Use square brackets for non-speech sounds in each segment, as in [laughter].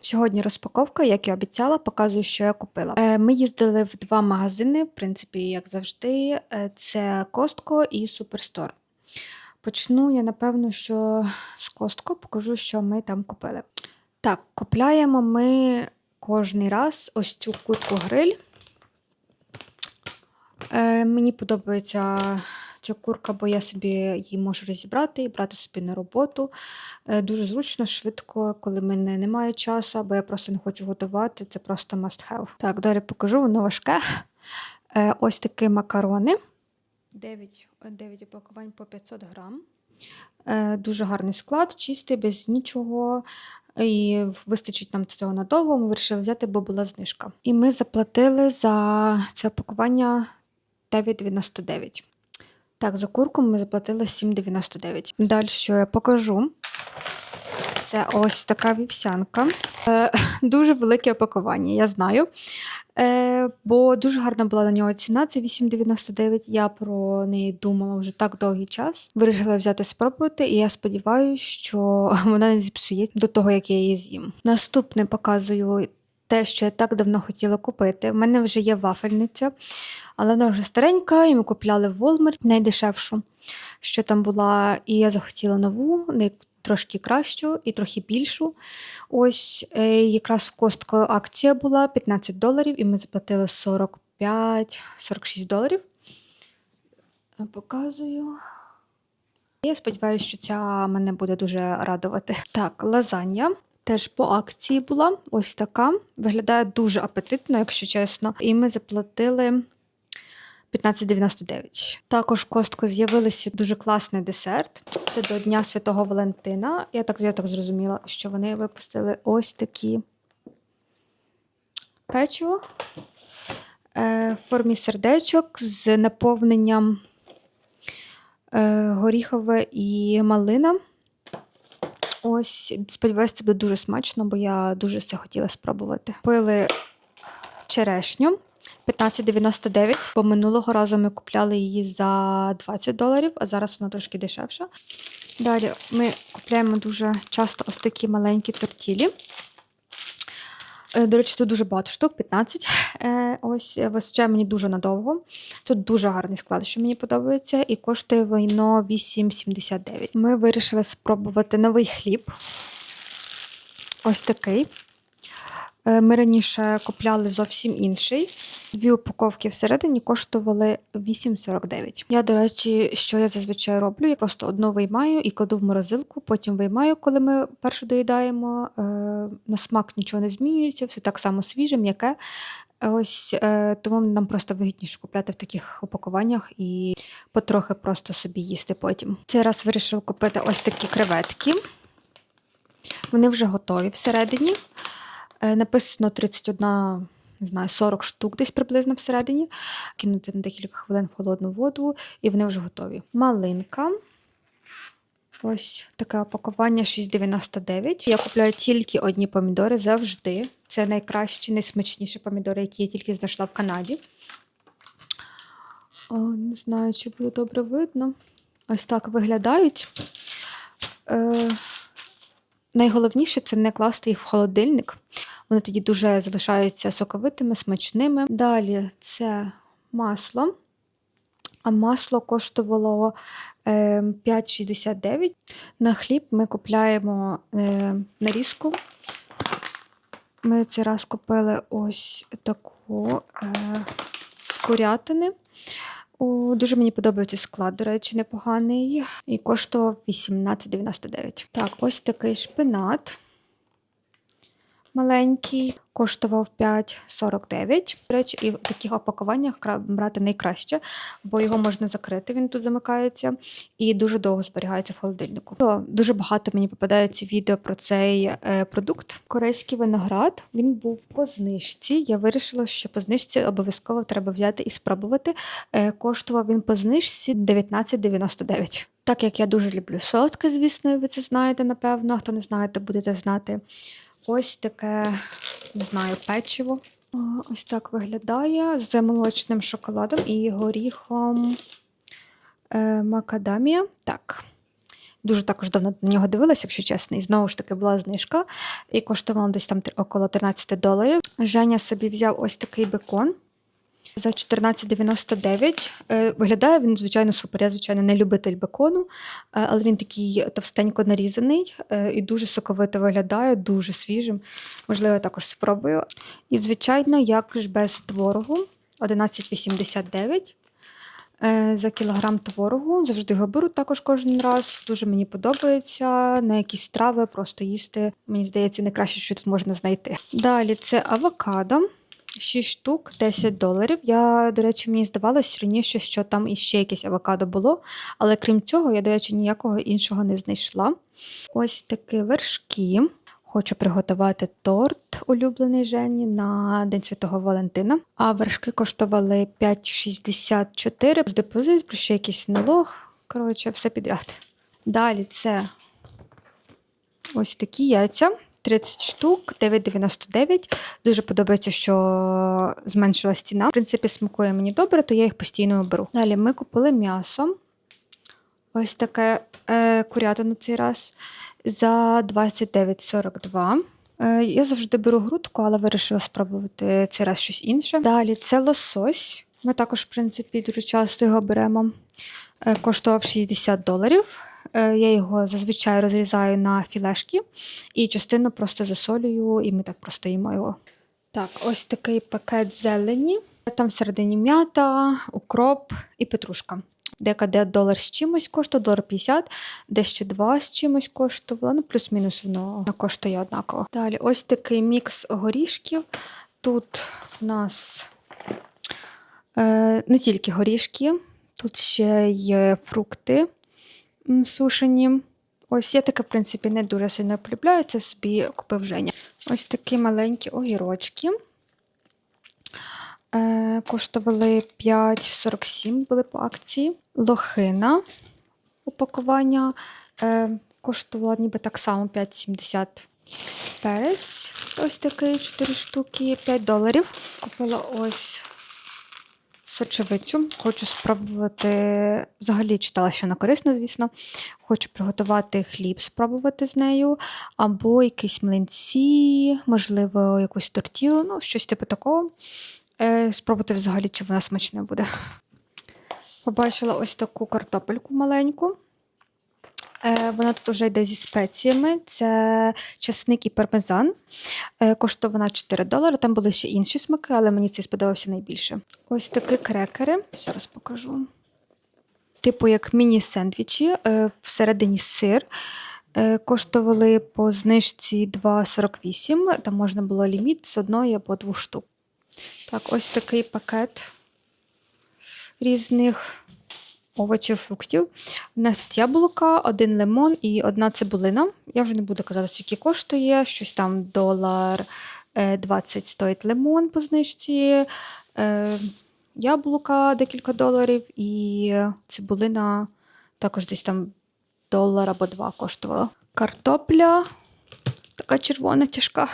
Сьогодні розпаковка, як і обіцяла, показую, що я купила. Е, Ми їздили в два магазини, в принципі, як завжди, Е, це Костко і Суперстор. Почну я, напевно, що з Костко покажу, що ми там купили. Так, купляємо ми кожний раз ось цю курку гриль. Е, мені подобається ця курка, бо я собі її можу розібрати і брати собі на роботу. Е, дуже зручно, швидко, коли мене немає часу, або я просто не хочу готувати. Це просто must have. Так, далі покажу, воно важке. Е, ось такі макарони. 9, 9 упакувань по 500 грам. Е, дуже гарний склад, чистий, без нічого. І вистачить нам цього надовго. Ми вирішили взяти, бо була знижка. І ми заплатили за це опакування 9,99. Так, за курку ми заплатили 7,99. Далі що я покажу. Це ось така вівсянка. Е, [laughs] дуже велике опакування, я знаю. Е, бо дуже гарна була на нього ціна. Це 8,99. Я про неї думала вже так довгий час. Вирішила взяти спробувати, і я сподіваюся, що [laughs] вона не зіпсує до того, як я її з'їм. Наступне показую те, що я так давно хотіла купити. У мене вже є вафельниця, але вона вже старенька, і ми купляли в Walmart найдешевшу, що там була. І я захотіла нову, трошки кращу і трохи більшу. Ось е, якраз в акція була 15 доларів, і ми заплатили 45-46 доларів. Показую. Я сподіваюся, що ця мене буде дуже радувати. Так, лазанья. Теж по акції була ось така. Виглядає дуже апетитно, якщо чесно. І ми заплатили 15,99. Також в костко з'явилися дуже класний десерт. Це до Дня Святого Валентина. Я так, я так зрозуміла, що вони випустили ось такі печиво е, в формі сердечок з наповненням е, горіхове і малина. Ось, сподіваюся, це буде дуже смачно, бо я дуже це хотіла спробувати. Пили черешню 15,99, бо минулого разу ми купляли її за 20 доларів, а зараз вона трошки дешевша. Далі ми купляємо дуже часто ось такі маленькі тортілі. Е, До речі, тут дуже багато штук, 15. Е, Ось вистачає мені дуже надовго. Тут дуже гарний склад, що мені подобається, і коштує воно 8,79. Ми вирішили спробувати новий хліб. Ось такий. Е, Ми раніше купляли зовсім інший. Дві упаковки всередині коштували 8,49. Я, до речі, що я зазвичай роблю, я просто одну виймаю і кладу в морозилку, потім виймаю, коли ми першу доїдаємо. Е, На смак нічого не змінюється, все так само свіже, м'яке. Ось е, тому нам просто вигідніше купляти в таких упакуваннях і потрохи просто собі їсти потім. Цей раз вирішила купити ось такі креветки. Вони вже готові всередині. Е, Написано 31, не знаю, 40 штук десь приблизно всередині. Кинути на декілька хвилин в холодну воду, і вони вже готові. Малинка. Ось таке опакування 6,99. Я купляю тільки одні помідори завжди. Це найкращі, найсмачніші помідори, які я тільки знайшла в Канаді. О, не знаю, чи буде добре видно. Ось так виглядають. Е, найголовніше це не класти їх в холодильник. Вони тоді дуже залишаються соковитими, смачними. Далі це масло. А масло коштувало е, 5,69. На хліб ми купляємо е, нарізку. Ми цей раз купили ось таку е, з курятини. Дуже мені подобається склад, до речі, непоганий. І коштував 18,99. Так, ось такий шпинат маленький, коштував 5,49. До речі, і в таких опакуваннях брати найкраще, бо його можна закрити, він тут замикається, і дуже довго зберігається в холодильнику. То дуже багато мені попадається відео про цей е, продукт. Корейський виноград він був по знижці. Я вирішила, що по знижці обов'язково треба взяти і спробувати. Е, коштував він по знижці 19,99. Так як я дуже люблю солодке, звісно, ви це знаєте, напевно. Хто не знає, то будете знати. Ось таке, не знаю, печиво. Ось так виглядає з молочним шоколадом і горіхом е, макадамія. Так, Дуже також давно на нього дивилася, якщо чесно. І знову ж таки була знижка. І коштувала десь там около 13 доларів. Женя собі взяв ось такий бекон за 14,99. Е, Виглядає він, звичайно, супер. Я, звичайно, не любитель бекону, е, але він такий товстенько нарізаний е, і дуже соковито виглядає, дуже свіжим. Можливо, я також спробую. І, звичайно, як ж без творогу 11,89 е, за кілограм творогу. Завжди його беру також кожен раз. Дуже мені подобається. На якісь страви просто їсти. Мені здається, найкраще, що тут можна знайти. Далі це авокадо. 6 штук, 10 доларів. Я, до речі, мені здавалось раніше, що там іще якесь авокадо було, але крім цього, я, до речі, ніякого іншого не знайшла. Ось такі вершки. Хочу приготувати торт улюблений Жені на День Святого Валентина. А вершки коштували 5,64 з депозит, плюс ще якийсь налог. Коротше, все підряд. Далі це ось такі яйця. 30 штук, 9,99. Дуже подобається, що зменшилась ціна. В принципі, смакує мені добре, то я їх постійно беру. Далі ми купили м'ясо. Ось таке е, курята на цей раз за 29,42. Е, я завжди беру грудку, але вирішила спробувати цей раз щось інше. Далі це лосось. Ми також, в принципі, дуже часто його беремо. Е, коштував 60 доларів. Е, Я його зазвичай розрізаю на філешки і частину просто засолюю, і ми так просто їмо його. Так, ось такий пакет зелені. Там всередині м'ята, укроп і петрушка. Дека де долар з чимось коштує, долар 50, де ще 2 з чимось коштувало, ну плюс-мінус воно коштує однаково. Далі ось такий мікс горішків. Тут у нас е, не тільки горішки, тут ще є фрукти сушені. Ось я таке, в принципі, не дуже сильно полюбляю, це собі купив Женя. Ось такі маленькі огірочки. Е, коштували 5,47 були по акції. Лохина упакування е, коштувала ніби так само 5,70 перець. Ось такий 4 штуки, 5 доларів. Купила ось сочевицю. Хочу спробувати. Взагалі читала, що вона корисна, звісно. Хочу приготувати хліб, спробувати з нею, або якісь млинці, можливо, якусь тортілу, ну, щось типу такого. Е, спробувати взагалі, чи вона смачна буде. Побачила ось таку картопельку маленьку. Е, Вона тут вже йде зі спеціями. Це часник і пармезан. Е, Коштує вона 4 долари. Там були ще інші смаки, але мені цей сподобався найбільше. Ось такі крекери. Зараз покажу. Типу як міні-сендвічі, е, всередині сир. Е, Коштували по знижці 2,48. Там можна було ліміт з одної або двох штук. Так, ось такий пакет різних овочів, фруктів. У нас тут яблука, один лимон і одна цибулина. Я вже не буду казати, скільки коштує. Щось там долар е, 20 стоїть лимон по знижці, е, яблука декілька доларів, і цибулина також десь там долар або два коштувала. Картопля така червона, тяжка.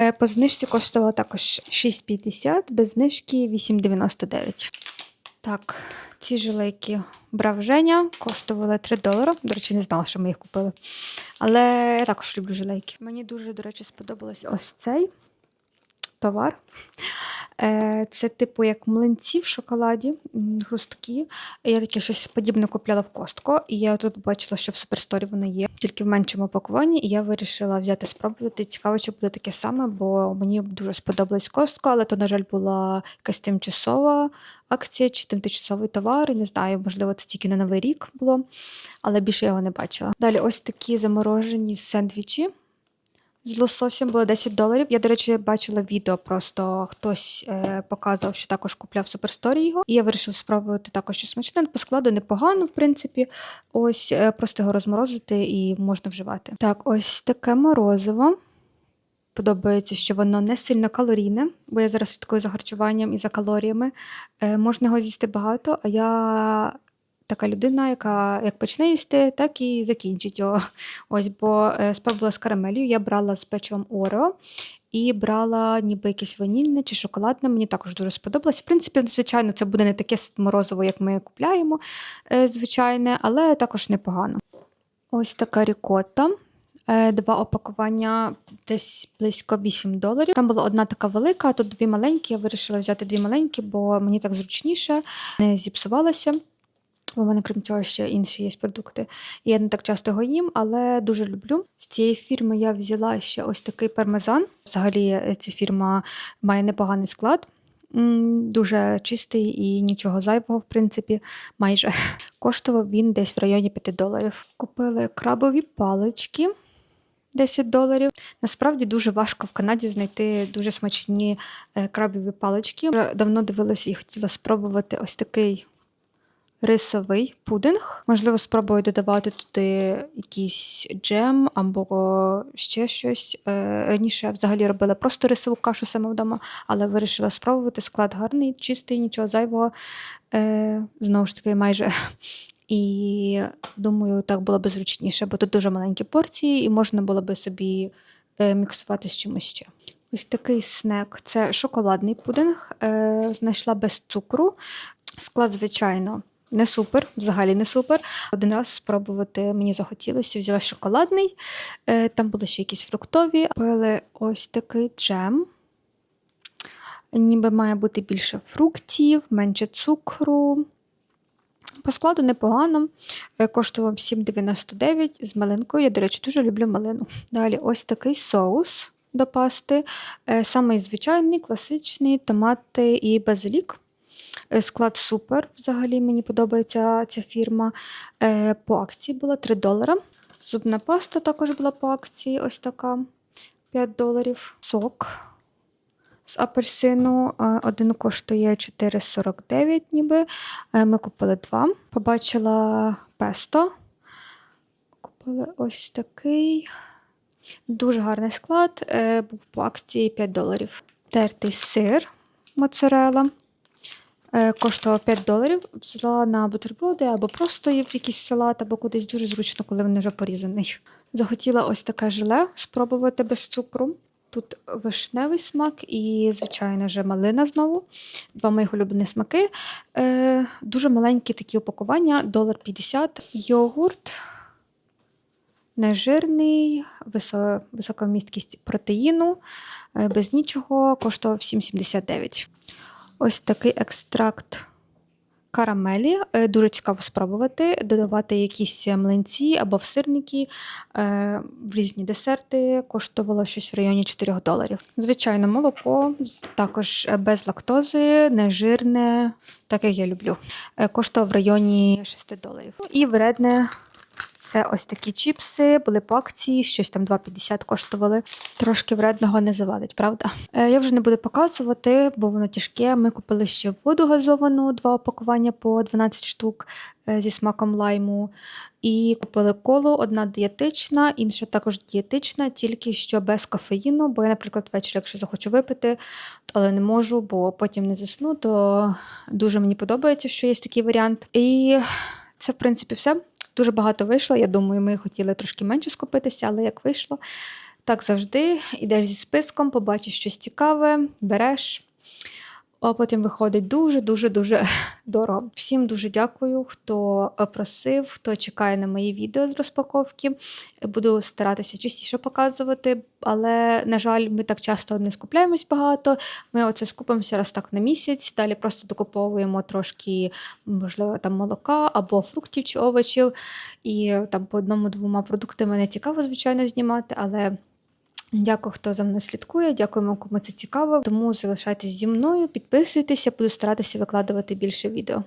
Е, По знижці коштувала також 6,50, без знижки 8,99. Так, ці жилейки брав Женя, коштували 3 долари. До речі, не знала, що ми їх купили. Але я також люблю жилейки. Мені дуже, до речі, сподобалось ось цей товар. Е, Це, типу, як млинці в шоколаді, м, хрусткі. Я таке щось подібне купляла в Костко, і я тут побачила, що в Суперсторі воно є, тільки в меншому пакуванні, і я вирішила взяти спробувати. Цікаво, чи буде таке саме, бо мені дуже сподобалось Костко, але то, на жаль, була якась тимчасова акція чи тимчасовий товар. Не знаю, можливо, це тільки на Новий рік було, але більше я його не бачила. Далі ось такі заморожені сендвічі. З лососем було 10 доларів. Я, до речі, бачила відео, просто хтось е, показував, що також купляв суперсторі його. І я вирішила спробувати також щось смачне. По складу непогано, в принципі. Ось е, просто його розморозити і можна вживати. Так, ось таке морозиво. Подобається, що воно не сильно калорійне, бо я зараз слідкую за харчуванням і за калоріями. Е, можна його з'їсти багато, а я така людина, яка як почне їсти, так і закінчить його. [laughs] Ось, бо е, спробувала з карамелью, я брала з печивом Орео і брала ніби якесь ванільне чи шоколадне. Мені також дуже сподобалось. В принципі, звичайно, це буде не таке морозиво, як ми купляємо, е, звичайне, але також непогано. Ось така рікотта. Е, Два опакування десь близько 8 доларів. Там була одна така велика, а тут дві маленькі. Я вирішила взяти дві маленькі, бо мені так зручніше, не зіпсувалася. В мене, крім цього, ще інші є продукти. Я не так часто його їм, але дуже люблю. З цієї фірми я взяла ще ось такий пармезан. Взагалі, е, ця фірма має непоганий склад. Дуже чистий і нічого зайвого, в принципі, майже. [laughs] Коштував він десь в районі 5 доларів. Купили крабові палички 10 доларів. Насправді дуже важко в Канаді знайти дуже смачні е, крабові палички. Давно дивилася і хотіла спробувати ось такий рисовий пудинг. Можливо, спробую додавати туди якийсь джем або ще щось. Е, Раніше я взагалі робила просто рисову кашу саме вдома, але вирішила спробувати. Склад гарний, чистий, нічого зайвого. Е, Знову ж таки, майже. І думаю, так було б зручніше, бо тут дуже маленькі порції, і можна було би собі е, міксувати з чимось ще. Ось такий снек це шоколадний пудинг. Знайшла без цукру. Склад, звичайно, не супер, взагалі не супер. Один раз спробувати мені захотілося, взяла шоколадний, е, там були ще якісь фруктові. Пили ось такий джем. Ніби має бути більше фруктів, менше цукру. По складу непогано. Е, Коштував 7,99 з малинкою. Я, до речі, дуже люблю малину. Далі ось такий соус до пасти. Е, Самий звичайний, класичний, томати і базилік. Е, Склад супер. Взагалі мені подобається ця фірма. Е, По акції була 3 долара. Зубна паста також була по акції, ось така 5 доларів. Сок з апельсину. е, Один коштує 4,49 ніби. Ми купили два. Побачила песто. Купили ось такий. Дуже гарний склад. Був по акції 5 доларів. Тертий сир моцарелла. Е, Коштував 5 доларів. Взяла на бутерброди або просто в якийсь салат, або кудись дуже зручно, коли він вже порізаний. Захотіла ось таке желе спробувати без цукру. Тут вишневий смак і, звичайно ж, малина знову. Два моїх улюблені смаки. Е, дуже маленькі такі упакування, долар 50. Йогурт нежирний, висока вмісткість протеїну, е, без нічого, коштував 7,79. Ось такий екстракт карамелі. Е, Дуже цікаво спробувати, додавати якісь млинці або в сирники е, в різні десерти. Коштувало щось в районі 4 доларів. Звичайно, молоко, також е, без лактози, нежирне, так як я люблю. Е, Коштував в районі 6 доларів. Ну, І вредне. Це ось такі чіпси, були по акції, щось там 2,50 коштували. Трошки вредного не завадить, правда? Е, я вже не буду показувати, бо воно тяжке. Ми купили ще воду газовану, два опакування по 12 штук е, зі смаком лайму. І купили колу, одна дієтична, інша також дієтична, тільки що без кофеїну. Бо я, наприклад, ввечері, якщо захочу випити, але не можу, бо потім не засну, то дуже мені подобається, що є такий варіант. І це, в принципі, все. Дуже багато вийшло. Я думаю, ми хотіли трошки менше скупитися, але як вийшло, так завжди. Ідеш зі списком, побачиш щось цікаве, береш. А потім виходить дуже-дуже дуже [laughs] дорого. Всім дуже дякую, хто е, просив, хто чекає на мої відео з розпаковки. Буду старатися частіше показувати, але, на жаль, ми так часто не скупляємось багато. Ми оце скупимося раз так на місяць, далі просто докуповуємо трошки, можливо, там молока або фруктів чи овочів. І там по одному-двома продуктами не цікаво, звичайно, знімати, але. Дякую, хто за мною слідкує. Дякуємо, кому це цікаво. Тому залишайтесь зі мною, підписуйтеся, буду старатися викладувати більше відео.